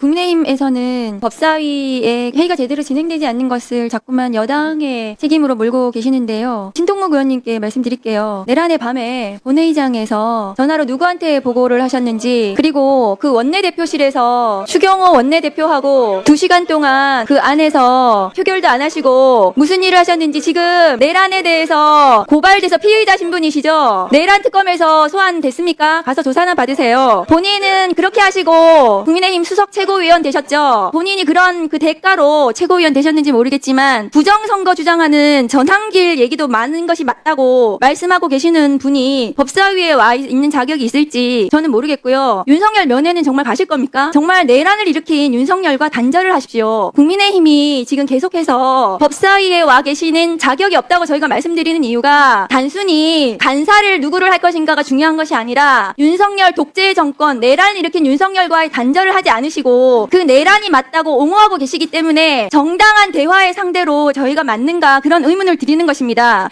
국민의힘에서는 법사위의 회의가 제대로 진행되지 않는 것을 자꾸만 여당의 책임으로 몰고 계시는데요. 신동묵 의원님께 말씀드릴게요. 내란의 밤에 본회의장에서 전화로 누구한테 보고를 하셨는지 그리고 그 원내대표실에서 추경호 원내대표하고 두 시간 동안 그 안에서 표결도 안 하시고 무슨 일을 하셨는지 지금 내란에 대해서 고발돼서 피의자 신 분이시죠? 내란 특검에서 소환됐습니까? 가서 조사나 받으세요. 본인은 그렇게 하시고 국민의힘 수석 최고 위원 되셨죠? 본인이 그런 그 대가로 최고위원 되셨는지 모르겠지만 부정선거 주장하는 전한길 얘기도 많은 것이 맞다고 말씀하고 계시는 분이 법사위에 와 있- 있는 자격이 있을지 저는 모르겠고요. 윤석열 면회는 정말 가실 겁니까? 정말 내란을 일으킨 윤석열과 단절을 하십시오. 국민의힘이 지금 계속해서 법사위에 와 계시는 자격이 없다고 저희가 말씀드리는 이유가 단순히 간사를 누구를 할 것인가가 중요한 것이 아니라 윤석열 독재 정권 내란을 일으킨 윤석열과의 단절을 하지 않으시 고 그 내란이 맞다고 옹호하고 계시기 때문에 정당한 대화의 상대로 저희가 맞는가 그런 의문을 드리는 것입니다.